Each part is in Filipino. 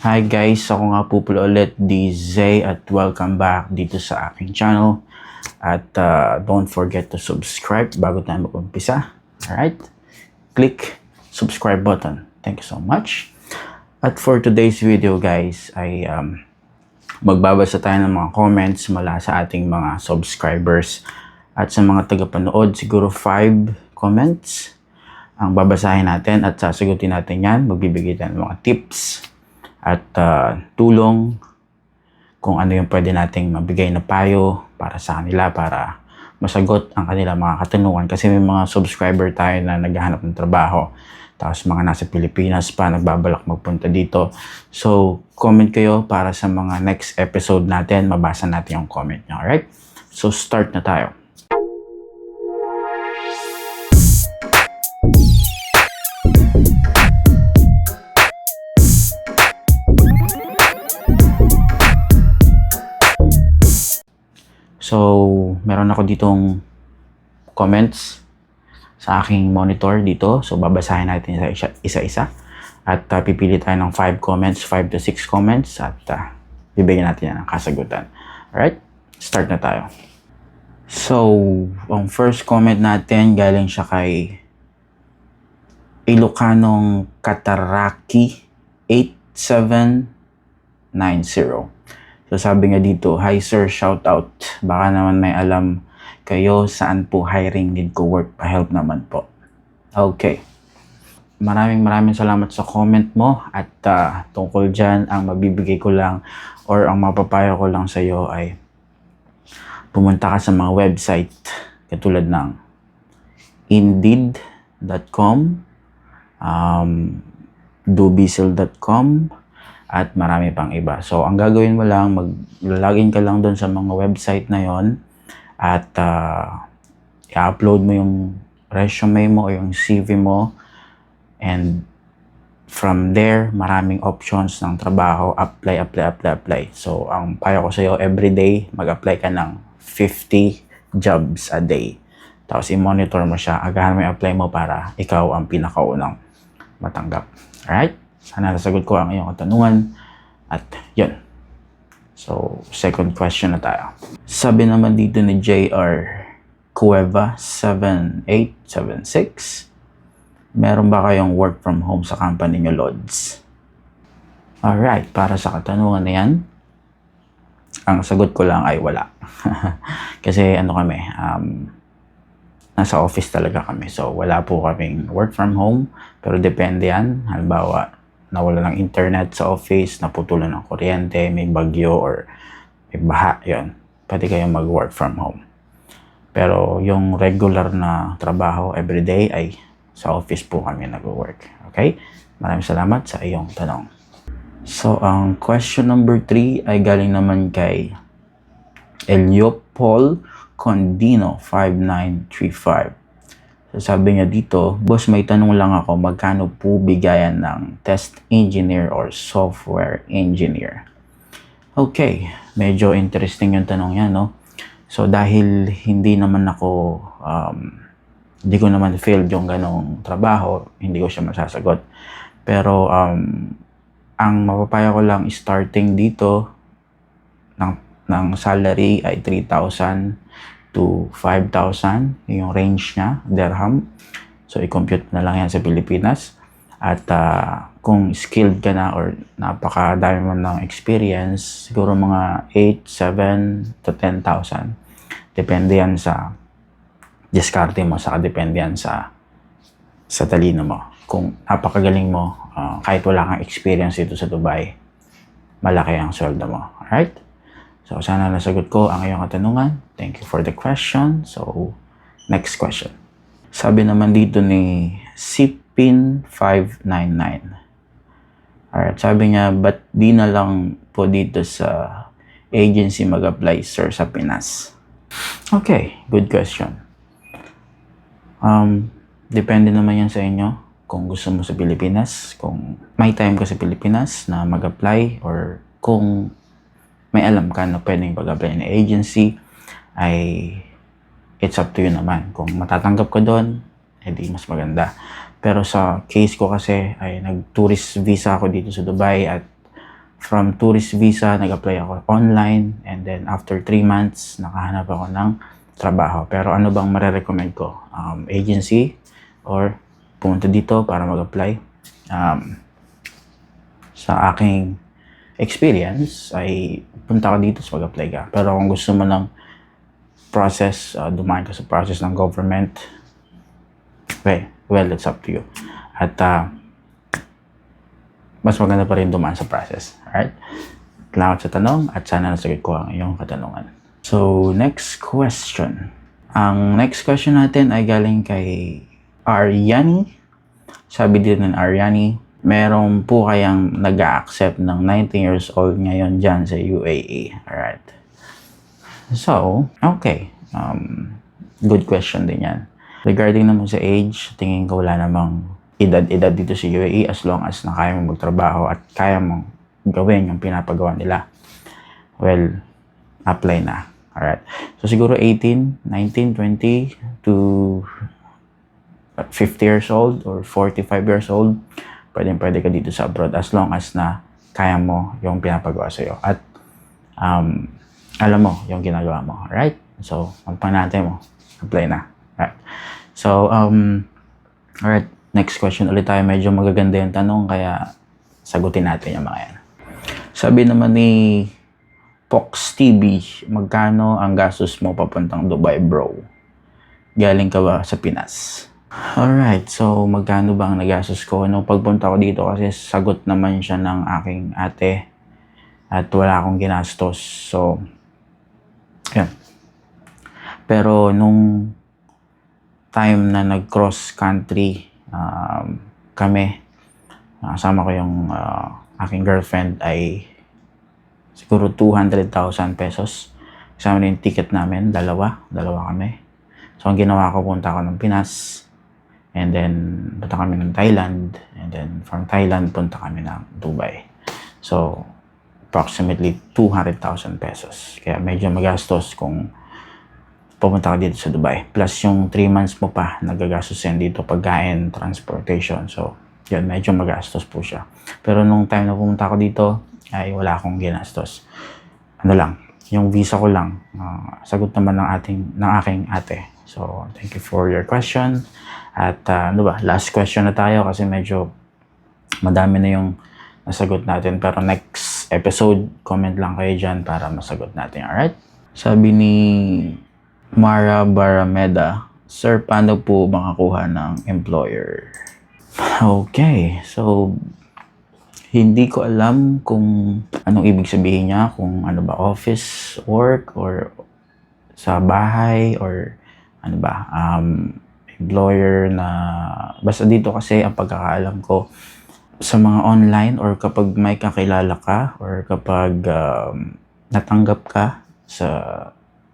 Hi guys, ako nga po pala ulit, DJ at welcome back dito sa aking channel. At uh, don't forget to subscribe bago tayo mag-umpisa. Alright? Click subscribe button. Thank you so much. At for today's video guys, ay um, magbabasa tayo ng mga comments mula sa ating mga subscribers. At sa mga tagapanood, siguro 5 comments ang babasahin natin at sasagutin natin yan. Magbibigay tayo ng mga tips at uh, tulong kung ano yung pwede nating mabigay na payo para sa kanila para masagot ang kanilang mga katanungan. Kasi may mga subscriber tayo na naghahanap ng trabaho tapos mga nasa Pilipinas pa nagbabalak magpunta dito. So comment kayo para sa mga next episode natin mabasa natin yung comment nyo alright? So start na tayo meron ako ditong comments sa aking monitor dito. So, babasahin natin sa isa- isa-isa. At uh, pipili tayo ng 5 comments, 5 to 6 comments. At uh, bibigyan natin yan ng kasagutan. Alright? Start na tayo. So, ang first comment natin, galing siya kay Ilocanong Kataraki 8790. So sabi nga dito, Hi sir, shout out. Baka naman may alam kayo saan po hiring need ko work. Pa-help naman po. Okay. Maraming maraming salamat sa comment mo at ah, tungkol dyan, ang mabibigay ko lang or ang mapapayo ko lang sa iyo ay pumunta ka sa mga website katulad ng indeed.com um, dubisil.com at marami pang iba. So, ang gagawin mo lang, mag-login ka lang doon sa mga website na yon at uh, i-upload mo yung resume mo o yung CV mo and from there, maraming options ng trabaho, apply, apply, apply, apply. So, ang payo ko sa iyo, everyday, mag-apply ka ng 50 jobs a day. Tapos, i-monitor mo siya. Agahan mo i-apply mo para ikaw ang pinakaunang matanggap. Alright? Sana nasagot ko ang iyong katanungan. At yun. So, second question na tayo. Sabi naman dito ni JR Cueva 7876. Meron ba kayong work from home sa company nyo, Lods? Alright, para sa katanungan na yan, ang sagot ko lang ay wala. Kasi ano kami, um, nasa office talaga kami. So, wala po kaming work from home. Pero depende yan. Halimbawa, nawala ng internet sa office, naputulan ng kuryente, may bagyo or may baha, yun. Pwede kayong mag-work from home. Pero yung regular na trabaho everyday ay sa office po kami nag-work. Okay? Maraming salamat sa iyong tanong. So, ang question number 3 ay galing naman kay Eliopol Condino 5935. Sabi niya dito, boss may tanong lang ako, magkano po bigayan ng test engineer or software engineer? Okay, medyo interesting yung tanong yan, no? So dahil hindi naman ako, um, hindi ko naman failed yung ganong trabaho, hindi ko siya masasagot. Pero um, ang mapapayo ko lang starting dito ng, ng salary ay 3,000 to 5,000 yung range niya, dirham. So, i-compute na lang yan sa Pilipinas. At ah, kung skilled ka na or napakadami mo ng experience, siguro mga 8, 7 to 10,000. Depende yan sa diskarte mo, saka depende yan sa sa talino mo. Kung napakagaling mo, ah, kahit wala kang experience dito sa Dubai, malaki ang sweldo mo. Alright? So, sana nasagot ko ang iyong katanungan. Thank you for the question. So, next question. Sabi naman dito ni Sipin599. Alright, sabi niya, ba't di na lang po dito sa agency mag-apply, sir, sa Pinas? Okay, good question. Um, depende naman yan sa inyo kung gusto mo sa Pilipinas, kung may time ka sa Pilipinas na mag-apply or kung may alam ka na pwedeng pag-apply ng agency, ay it's up to you naman. Kung matatanggap ka doon, edi mas maganda. Pero sa case ko kasi, ay nag-tourist visa ako dito sa Dubai at from tourist visa, nag-apply ako online and then after 3 months, nakahanap ako ng trabaho. Pero ano bang marerecommend ko? Um, agency or pumunta dito para mag-apply? Um, sa aking experience ay punta ka dito sa mag-apply ka. Pero kung gusto mo ng process, uh, dumaan ka sa process ng government, well, well, it's up to you. At uh, mas maganda pa rin dumaan sa process. Alright? Salamat sa tanong at sana nasagot ko ang iyong katanungan. So, next question. Ang next question natin ay galing kay Ariani. Sabi din ng Ariani, meron po kayang nag accept ng 19 years old ngayon dyan sa UAE. Alright. So, okay. Um, good question din yan. Regarding naman sa age, tingin ko wala namang edad-edad dito sa UAE as long as na kaya mo magtrabaho at kaya mong gawin yung pinapagawa nila. Well, apply na. Alright. So, siguro 18, 19, 20 to 50 years old or 45 years old, pwede pwede ka dito sa abroad as long as na kaya mo yung pinapagawa sa'yo. At um, alam mo yung ginagawa mo. Alright? So, magpanate mo. Apply na. Alright. So, um, alright. Next question ulit tayo. Medyo magaganda yung tanong kaya sagutin natin yung mga yan. Sabi naman ni Fox TV, magkano ang gastos mo papuntang Dubai, bro? Galing ka ba sa Pinas? Alright, so magkano ba ang nagastos ko? Nung pagpunta ko dito kasi sagot naman siya ng aking ate at wala akong ginastos. So, yun. Pero nung time na nag-cross country um, kami, kasama ko yung uh, aking girlfriend ay siguro 200,000 pesos. Kasama na yung ticket namin, dalawa, dalawa kami. So, ang ginawa ko, punta ako ng Pinas. And then, punta kami ng Thailand. And then, from Thailand, punta kami ng Dubai. So, approximately 200,000 pesos. Kaya medyo magastos kung pumunta ka dito sa Dubai. Plus yung 3 months mo pa nagagastos yan dito, pagkain, transportation. So, yun, medyo magastos po siya. Pero nung time na pumunta ako dito, ay wala akong ginastos. Ano lang, yung visa ko lang, ah, sagot naman ng, ating, ng aking ate. So, thank you for your question. At ah, ano ba, last question na tayo kasi medyo madami na yung nasagot natin. Pero next episode, comment lang kayo dyan para masagot natin. Alright? Sabi ni Mara Barameda, Sir, paano po makakuha ng employer? Okay, so hindi ko alam kung anong ibig sabihin niya, kung ano ba, office work or sa bahay or ano ba, um, employer na basta dito kasi ang pagkakaalam ko sa mga online or kapag may kakilala ka or kapag um, natanggap ka sa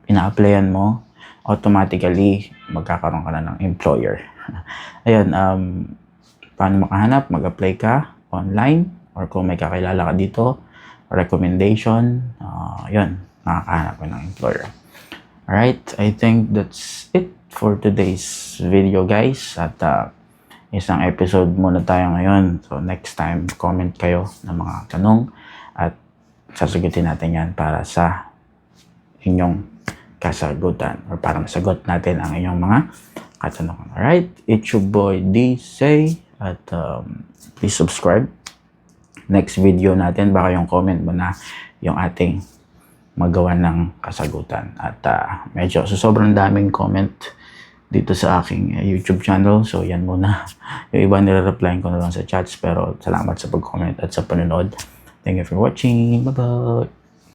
ina-applyan mo, automatically magkakaroon ka na ng employer. Ayun, um, paano makahanap? Mag-apply ka online or kung may kakilala ka dito, recommendation, uh, yun, nakakahanap ka ng employer. Alright, I think that's it for today's video guys. At uh, isang episode muna tayo ngayon. So next time, comment kayo ng mga tanong at sasagutin natin yan para sa inyong kasagutan or para masagot natin ang inyong mga katanungan. Alright, it's your boy D. Say at um, please subscribe. Next video natin, baka yung comment mo na yung ating magawa ng kasagutan. At uh, medyo so sobrang daming comment dito sa aking uh, YouTube channel. So yan muna. Yung iba nire-replyan ko na lang sa chats pero salamat sa pag-comment at sa panonood. Thank you for watching. Bye-bye!